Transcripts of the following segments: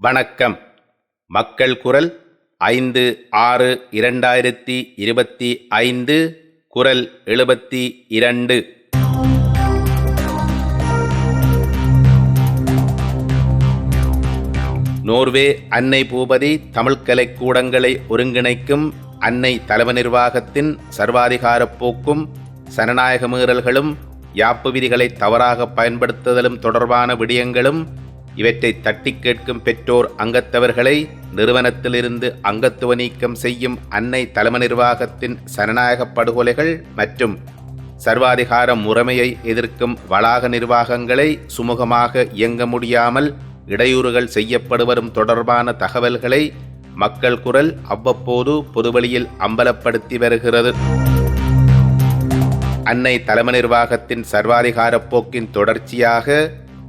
வணக்கம். மக்கள் குரல் ஐந்து ஆறு இரண்டாயிரத்தி இருபத்தி ஐந்து குரல் எழுபத்தி இரண்டு. நோர்வே அன்னை பூபதி தமிழ்க் கலைக்கூடங்களை ஒருங்கிணைக்கும் அன்னை தலைவ நிர்வாகத்தின் சர்வாதிகாரப் போக்கும் சனநாயக மீறல்களும் யாப்பு விதிகளை தவறாக பயன்படுத்துதலும் தொடர்பான விடயங்களும் இவற்றை தட்டி கேட்கும் பெற்றோர் அங்கத்தவர்களை நிறுவனத்திலிருந்து அங்கத்துவ நீக்கம் செய்யும் அன்னை தலைமை நிர்வாகத்தின் சனநாயக படுகொலைகள் மற்றும் சர்வாதிகார முறைமையை எதிர்க்கும் வளாக நிர்வாகங்களை சுமூகமாக இயங்க முடியாமல் இடையூறுகள் செய்யப்படுவரும் தொடர்பான தகவல்களை மக்கள் குரல் அவ்வப்போது பொதுவெளியில் அம்பலப்படுத்தி வருகிறது. அன்னை தலைமை நிர்வாகத்தின் சர்வாதிகார போக்கின் தொடர்ச்சியாக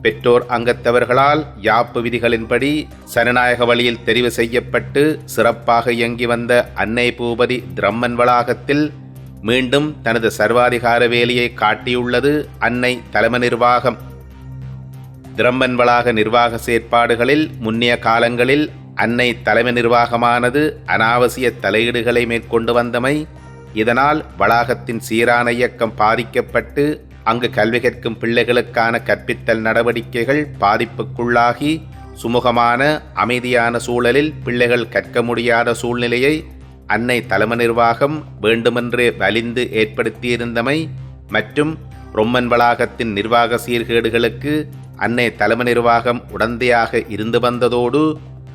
பெற்றோர் அங்கத்தவர்களால் யாப்பு விதிகளின்படி சனநாயக வழியில் தெரிவு செய்யப்பட்டு சிறப்பாக இயங்கி வந்த அன்னை பூபதி திரம்மன் வளாகத்தில் மீண்டும் தனது சர்வாதிகார வேலையை காட்டியுள்ளது அன்னை தலைமை நிர்வாகம். திரம்பன் வளாக நிர்வாக செயற்பாடுகளில் முன்னைய காலங்களில் அன்னை தலைமை நிர்வாகமானது அனாவசிய தலையீடுகளை மேற்கொண்டு வந்தமை. இதனால் வளாகத்தின் சீரான இயக்கம் பாதிக்கப்பட்டு அங்கு கல்வி கற்கும் பிள்ளைகளுக்கான கற்பித்தல் நடவடிக்கைகள் பாதிப்புக்குள்ளாகி சுமூகமான அமைதியான சூழலில் பிள்ளைகள் கற்க முடியாத சூழ்நிலையை அன்னை தலைமை நிர்வாகம் வேண்டுமென்றே வலிந்து ஏற்படுத்தியிருந்தமை மற்றும் ரொம்மன் வளாகத்தின் நிர்வாக சீர்கேடுகளுக்கு அன்னை தலைமை நிர்வாகம் உடந்தையாக இருந்து வந்ததோடு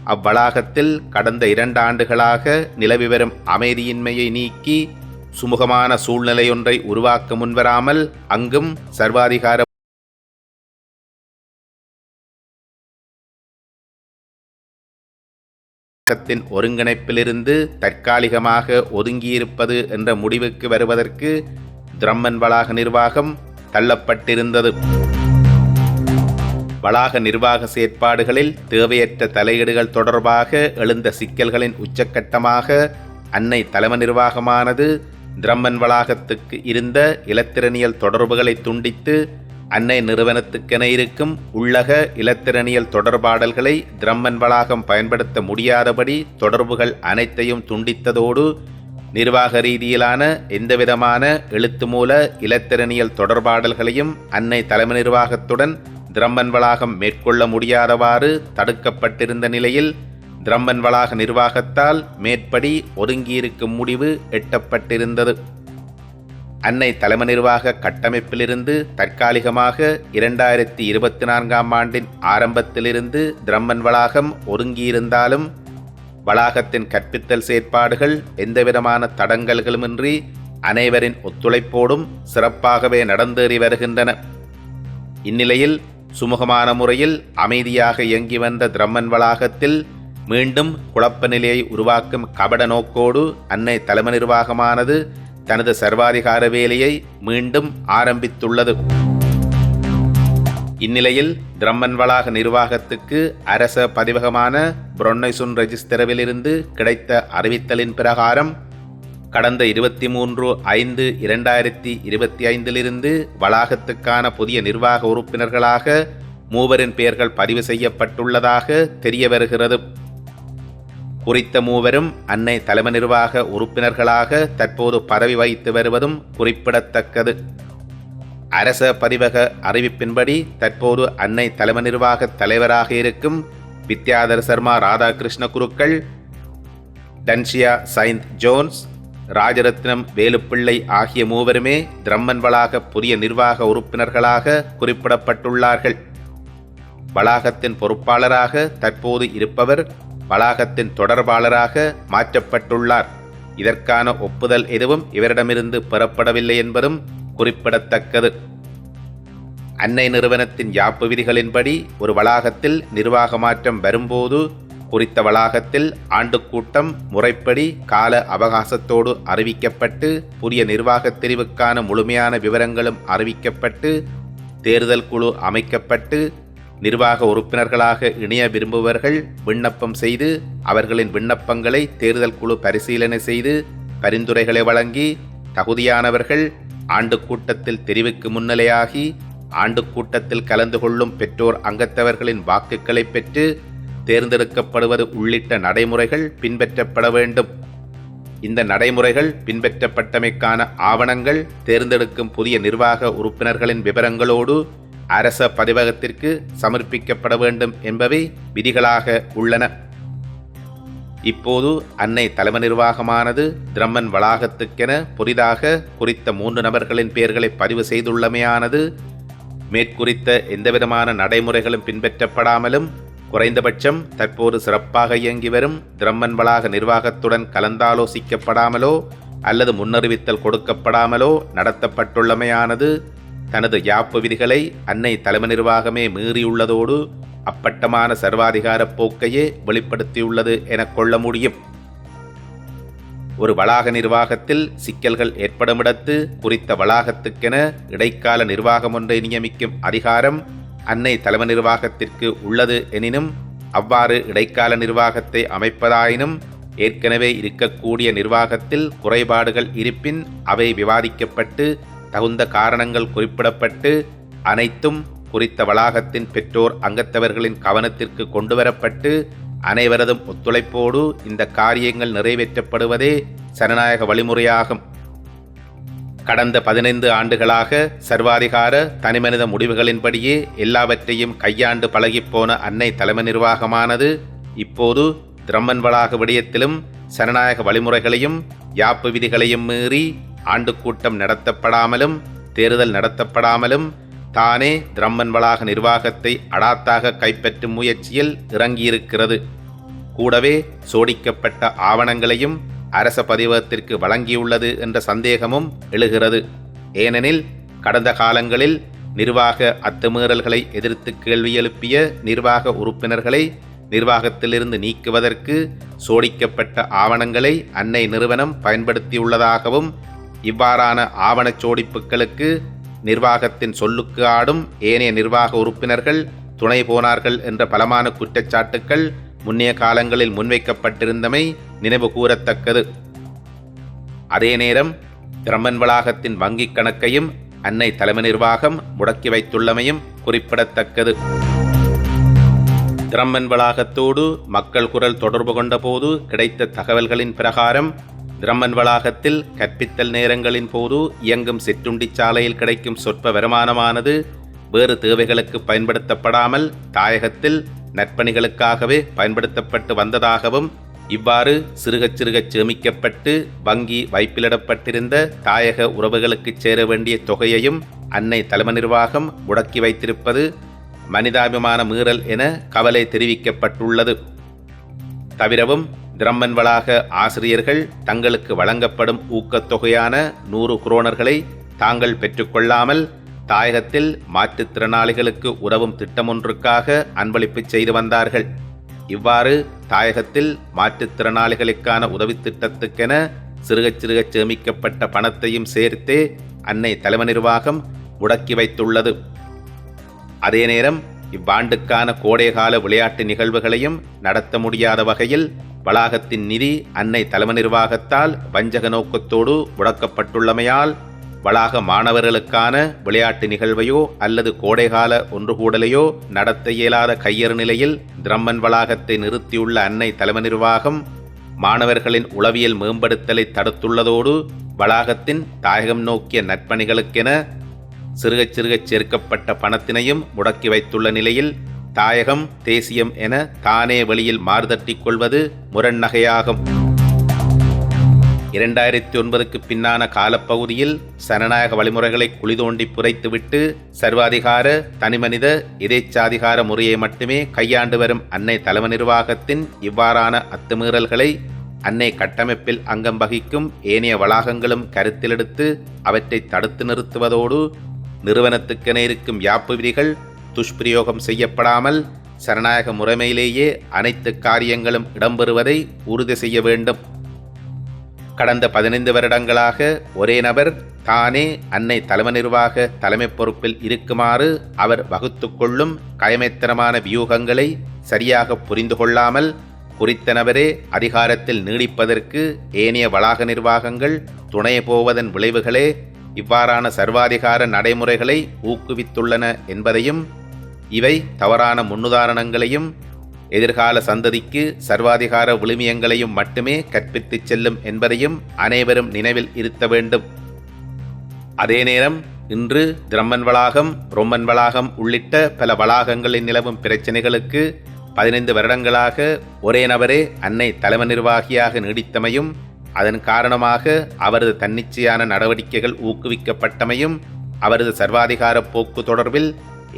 அவ்வளாகத்தில் கடந்த இரண்டு ஆண்டுகளாக நிலவி வரும் அமைதியின்மையை நீக்கி சுமூகமான சூழ்நிலையொன்றை உருவாக்க முன்வராமல் அங்கும் சர்வாதிகார ஒருங்கிணைப்பிலிருந்து தற்காலிகமாக ஒதுங்கியிருப்பது என்ற முடிவுக்கு வருவதற்கு திரம்மன் வளாக நிர்வாகம் தள்ளப்பட்டிருந்தது. வளாக நிர்வாக செயற்பாடுகளில் தேவையற்ற தலையீடுகள் தொடர்பாக எழுந்த சிக்கல்களின் உச்சக்கட்டமாக அன்னை தலைமை நிர்வாகமானது திரம்மன் வளாகத்துக்கு இருந்த இலத்திரனியல் தொடர்புகளை துண்டித்து அன்னை நிறுவனத்துக்கென இருக்கும் உள்ளக இலத்திரனியல் தொடர்பாடல்களை திரம்மன் வளாகம் பயன்படுத்த முடியாதபடி தொடர்புகள் அனைத்தையும் துண்டித்ததோடு நிர்வாக ரீதியிலான எந்தவிதமான எழுத்து மூல இலத்திரனியல் தொடர்பாடல்களையும் அன்னை தலைமை நிர்வாகத்துடன் திரம்மன் வளாகம் மேற்கொள்ள முடியாதவாறு தடுக்கப்பட்டிருந்த நிலையில் திரம்பன் வளாக நிர்வாகத்தால் மேற்படி ஒதுங்கியிருக்கும் முடிவு எட்டப்பட்டிருந்தது. அன்னை தலைமை நிர்வாக கட்டமைப்பிலிருந்து தற்காலிகமாக இரண்டாயிரத்தி இருபத்தி நான்காம் ஆண்டின் ஆரம்பத்திலிருந்து திரம்பன் வளாகம் ஒதுங்கியிருந்தாலும் வளாகத்தின் கற்பித்தல் செயற்பாடுகள் எந்தவிதமான தடங்கல்களுமின்றி அனைவரின் ஒத்துழைப்போடும் சிறப்பாகவே நடந்தேறி வருகின்றன. இந்நிலையில் சுமூகமான முறையில் அமைதியாக இயங்கி வந்த திரம்மன் வளாகத்தில் மீண்டும் குழப்ப நிலையை உருவாக்கும் கபட நோக்கோடு அன்னை தலைமை நிர்வாகமானது தனது சர்வாதிகார வேலையை மீண்டும் ஆரம்பித்துள்ளது. இந்நிலையில் திரம்மன் வளாக நிர்வாகத்துக்கு அரச பதிவகமான புரொன்னைசுன் ரெஜிஸ்டரவிலிருந்து கிடைத்த அறிவித்தலின் பிரகாரம் கடந்த இருபத்தி மூன்று ஐந்து இரண்டாயிரத்தி இருபத்தி ஐந்திலிருந்து வளாகத்துக்கான புதிய நிர்வாக உறுப்பினர்களாக மூவரின் பெயர்கள் பதிவு செய்யப்பட்டுள்ளதாக தெரிய வருகிறது குறித்த மூவரும் அன்னை தலைமை நிர்வாக உறுப்பினர்களாக தற்போது பதவி வகித்து வருவதும் குறிப்பிடத்தக்கது. அரச பதிவக அறிவிப்பின்படி தற்போது அன்னை தலைமை நிர்வாக தலைவராக இருக்கும் வித்யாதர் சர்மா ராதாகிருஷ்ண குருக்கள் டன்ஷியா சைந்த் ஜோன்ஸ் ராஜரத்னம் வேலுப்பிள்ளை ஆகிய மூவருமே திரம்மன் வளாக புதிய நிர்வாக உறுப்பினர்களாக குறிப்பிடப்பட்டுள்ளார்கள். வளாகத்தின் பொறுப்பாளராக தற்போது இருப்பவர் வளாகத்தின் தொடர்பாளராக மாற்றப்பட்டுள்ளார். இதற்கான ஒப்புதல் எதுவும் இவரிடமிருந்து பெறப்படவில்லை என்பதும் குறிப்பிடத்தக்கது. அன்னை நிறுவனத்தின் யாப்பு விதிகளின்படி ஒரு வளாகத்தில் நிர்வாக மாற்றம் வரும்போது குறித்த வளாகத்தில் ஆண்டு கூட்டம் முறைப்படி கால அவகாசத்தோடு அறிவிக்கப்பட்டு புதிய நிர்வாகத் தெரிவுக்கான முழுமையான விவரங்களும் அறிவிக்கப்பட்டு தேர்தல் குழு அமைக்கப்பட்டு நிர்வாக உறுப்பினர்களாக இணைய விரும்புபவர்கள் விண்ணப்பம் செய்து அவர்களின் விண்ணப்பங்களை தேர்தல் குழு பரிசீலனை செய்து பரிந்துரைகளை வழங்கி தகுதியானவர்கள் ஆண்டு கூட்டத்தில் தெரிவுக்கு முன்னிலையாகி ஆண்டு கூட்டத்தில் கலந்து கொள்ளும் பெற்றோர் அங்கத்தவர்களின் வாக்குகளை பெற்று தேர்ந்தெடுக்கப்படுவது உள்ளிட்ட நடைமுறைகள் பின்பற்றப்பட வேண்டும். இந்த நடைமுறைகள் பின்பற்றப்பட்டமைக்கான ஆவணங்கள் தேர்ந்தெடுக்கும் புதிய நிர்வாக உறுப்பினர்களின் விவரங்களோடு அரச பதிவகத்திற்கு சமர்ப்பிக்கப்பட வேண்டும் என்பவை விதிகளாக உள்ளன. இப்போது அன்னை தலைமை நிர்வாகமானது திரம்மன் வளாகத்துக்கென புதிதாக குறித்த மூன்று நபர்களின் பெயர்களை பதிவு செய்துள்ளமையானது மேற்குறித்த எந்தவிதமான நடைமுறைகளும் பின்பற்றப்படாமலும் குறைந்தபட்சம் தற்போது சிறப்பாக இயங்கி வரும் திரம்மன் வளாக நிர்வாகத்துடன் கலந்தாலோசிக்கப்படாமலோ அல்லது முன்னறிவித்தல் கொடுக்கப்படாமலோ நடத்தப்பட்டுள்ளமையானது தனது யாப்பு விதிகளை அன்னை தலைமை நிர்வாகமே மீறியுள்ளதோடு அப்பட்டமான சர்வாதிகார போக்கையே வெளிப்படுத்தியுள்ளது எனக் கொள்ள முடியும். ஒரு வளாக நிர்வாகத்தில் சிக்கல்கள் ஏற்படுமிடத்து குறித்த வளாகத்துக்கென இடைக்கால நிர்வாகம் ஒன்றை நியமிக்கும் அதிகாரம் அன்னை தலைமை நிர்வாகத்திற்கு உள்ளது எனினும் அவ்வாறு இடைக்கால நிர்வாகத்தை அமைப்பதாயினும் ஏற்கனவே இருக்கக்கூடிய நிர்வாகத்தில் குறைபாடுகள் இருப்பின் அவை விவாதிக்கப்பட்டு தகுந்த காரணங்கள் குறிப்பிடப்பட்டு அனைத்தும் குறித்த வளாகத்தின் பெற்றோர் அங்கத்தவர்களின் கவனத்திற்கு கொண்டுவரப்பட்டு அனைவரதும் ஒத்துழைப்போடு இந்த காரியங்கள் நிறைவேற்றப்படுவதே ஜனநாயக வழிமுறையாகும். கடந்த பதினைந்து ஆண்டுகளாக சர்வாதிகார தனிமனித முடிவுகளின்படியே எல்லாவற்றையும் கையாண்டு பழகிப்போன அன்னை தலைமை நிர்வாகமானது இப்போது திரம்மன் வளாக விடயத்திலும் ஜனநாயக வழிமுறைகளையும் யாப்பு விதிகளையும் மீறி ஆண்டு கூட்டம் நடத்தப்படாமலும் தேர்தல் நடத்தப்படாமலும் தானே திரம்மன் வளாக நிர்வாகத்தை அடாத்தாக கைப்பற்றும் முயற்சியில் இறங்கியிருக்கிறது. கூடவே சோடிக்கப்பட்ட ஆவணங்களையும் அரச பதிவகத்திற்கு வழங்கியுள்ளது என்ற சந்தேகமும் எழுகிறது. ஏனெனில் கடந்த காலங்களில் நிர்வாக அத்துமீறல்களை எதிர்த்து கேள்வி எழுப்பிய நிர்வாக உறுப்பினர்களை நிர்வாகத்திலிருந்து நீக்குவதற்கு சோடிக்கப்பட்ட ஆவணங்களை அன்னை நிறுவனம் பயன்படுத்தியுள்ளதாகவும் இவ்வாறான ஆவணச் சோடிப்புகளுக்கு நிர்வாகத்தின் சொல்லுக்கு ஆடும் ஏனைய நிர்வாக உறுப்பினர்கள் துணை போனார்கள் என்ற பலமான குற்றச்சாட்டுக்கள் முன்னைய காலங்களில் முன்வைக்கப்பட்டிருந்தமை நினைவு கூறத்தக்கது. அதே நேரம் திரமன் வளாகத்தின் வங்கிக் கணக்கையும் அன்னை தலைமை நிர்வாகம் முடக்கி வைத்துள்ளமையும் குறிப்பிடத்தக்கது. திரம்மன் வளாகத்தோடு மக்கள் குரல் தொடர்பு கொண்டபோது கிடைத்த தகவல்களின் பிரகாரம் திரம்மன் வளாகத்தில் கற்பித்தல் நேரங்களின் போது இயங்கும் சிற்றுண்டி சாலையில் கிடைக்கும் சொற்ப வருமானமானது வேறு தேவைகளுக்கு பயன்படுத்தப்படாமல் தாயகத்தில் நற்பணிகளுக்காகவே பயன்படுத்தப்பட்டு வந்ததாகவும் இவ்வாறு சிறுகச் சிறுகச் சேமிக்கப்பட்டு வங்கி வைப்பிலிடப்பட்டிருந்த தாயக உறவுகளுக்கு சேர வேண்டிய தொகையையும் அன்னை தலைமை நிர்வாகம் முடக்கி வைத்திருப்பது மனிதாபிமான மீறல் என கவலை தெரிவிக்கப்பட்டுள்ளது. தவிரவும் திரம்மன் வளாக ஆசிரியர்கள் தங்களுக்கு வழங்கப்படும் ஊக்கத்தொகையான நூறு குரோனர்களை தாங்கள் பெற்றுக்கொள்ளாமல் தாயகத்தில் மாற்றுத்திறனாளிகளுக்கு உதவும் திட்டமொன்றுக்காக அன்பளிப்பு செய்து வந்தார்கள். இவ்வாறு தாயகத்தில் மாற்றுத்திறனாளிகளுக்கான உதவி திட்டத்துக்கென சிறுகச் சிறுகச் சேமிக்கப்பட்ட பணத்தையும் சேர்த்தே அன்னை தலைமை நிர்வாகம் முடக்கி வைத்துள்ளது. அதே நேரம் இவ்வாண்டுக்கான கோடைகால விளையாட்டு நிகழ்வுகளையும் நடத்த முடியாத வகையில் வளாகத்தின் நிதி அன்னை தலைமை நிர்வாகத்தால் வஞ்சக நோக்கத்தோடு முடக்கப்பட்டுள்ளமையால் வளாக மாணவர்களுக்கான விளையாட்டு நிகழ்வையோ அல்லது கோடைகால ஒன்றுகூடலையோ நடத்த இயலாத கையறு நிலையில் திரம்மன் வளாகத்தை நிறுத்தியுள்ள அன்னை தலைமை நிர்வாகம் மாணவர்களின் உளவியல் மேம்படுத்தலை தடுத்துள்ளதோடு வளாகத்தின் தாயகம் நோக்கிய நற்பணிகளுக்கென சிறுகச் சிறுகச் சேர்க்கப்பட்ட பணத்தினையும் முடக்கி வைத்துள்ள நிலையில் தாயகம் தேசியம் என தானே வெளியில் மாறுதட்டிக் கொள்வது முரண்நகையாகும் இரண்டாயிரத்தி ஒன்பதுக்கு பின்னான காலப்பகுதியில் சனநாயக வழிமுறைகளை குளிதோண்டி புரைத்துவிட்டு சர்வாதிகார தனிமனித எதேச்சாதிகார முறையை மட்டுமே கையாண்டு வரும் அன்னை தலைமை நிர்வாகத்தின் இவ்வாறான அத்துமீறல்களை அன்னை கட்டமைப்பில் அங்கம் வகிக்கும் ஏனைய வளாகங்களும் கருத்திலெடுத்து அவற்றை தடுத்து நிறுத்துவதோடு நிறுவனத்துக்கென இருக்கும் யாப்பு விதிகள் துஷ்பிரயோகம் செய்யப்படாமல் சனநாயக முறைமையிலேயே அனைத்து காரியங்களும் இடம்பெறுவதை உறுதி செய்ய வேண்டும். கடந்த பதினைந்து வருடங்களாக ஒரே நபர் தானே அன்னை தலைமை நிர்வாக தலைமை பொறுப்பில் இருக்குமாறு அவர் வகுத்து கொள்ளும் கயமைத்தனமான வியூகங்களை சரியாக புரிந்து கொள்ளாமல் குறித்த நபரே அதிகாரத்தில் நீடிப்பதற்கு ஏனைய வளாக நிர்வாகங்கள் துணை போவதன் விளைவுகளே இவ்வாறான சர்வாதிகார நடைமுறைகளை ஊக்குவித்துள்ளன என்பதையும் இவை தவறான முன்னுதாரணங்களையும் எதிர்கால சந்ததிக்கு சர்வாதிகார விழுமியங்களையும் மட்டுமே கற்பித்துச் செல்லும் என்பதையும் அனைவரும் நினைவில் இருத்த வேண்டும். அதே நேரம் இன்று திரம்மன் வளாகம் ரொம்மன் வளாகம் உள்ளிட்ட பல வளாகங்களில் நிலவும் பிரச்சனைகளுக்கு பதினைந்து வருடங்களாக ஒரே நபரே அன்னை தலைமை நிர்வாகியாக நீடித்தமையும் அதன் காரணமாக அவரது தன்னிச்சையான நடவடிக்கைகள் ஊக்குவிக்கப்பட்டமையும் அவரது சர்வாதிகார போக்கு தொடர்பில்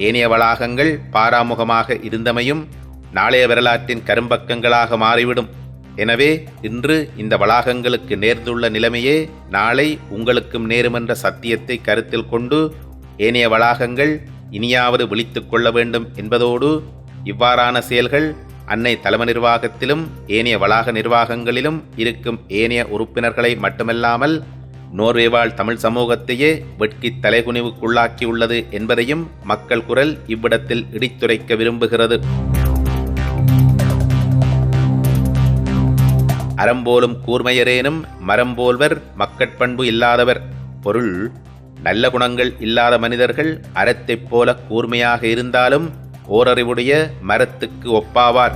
ஏனைய வளாகங்கள் பாராமுகமாக இருந்தமையும் நாளைய வரலாற்றின் கரும்பக்கங்களாக மாறிவிடும். எனவே இன்று இந்த வளாகங்களுக்கு நேர்ந்துள்ள நிலைமையே நாளை உங்களுக்கும் நேருமென்ற சத்தியத்தை கருத்தில் கொண்டு ஏனைய வளாகங்கள் இனியாவது விழித்து கொள்ள வேண்டும் என்பதோடு இவ்வாறான செயல்கள் அன்னை தலைமை நிர்வாகத்திலும் ஏனைய வளாக நிர்வாகங்களிலும் இருக்கும் ஏனைய உறுப்பினர்களை மட்டுமல்லாமல் நோர்வேவாழ் தமிழ் சமூகத்தையே வெட்கி தலைகுனிவுக்குள்ளாக்கியுள்ளது என்பதையும் மக்கள் குரல் இவ்விடத்தில் இடித்துரைக்க விரும்புகிறது. அறம்போலும் கூர்மையரேனும் மரம்போல்வர் மக்கட்பண்பு இல்லாதவர். பொருள் நல்ல குணங்கள் இல்லாத மனிதர்கள் அறத்தைப் போல கூர்மையாக இருந்தாலும் ஓரறிவுடைய மரத்துக்கு ஒப்பாவார்.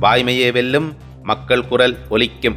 வாய்மையே வெல்லும் மக்கள் குரல் ஒலிக்கும்.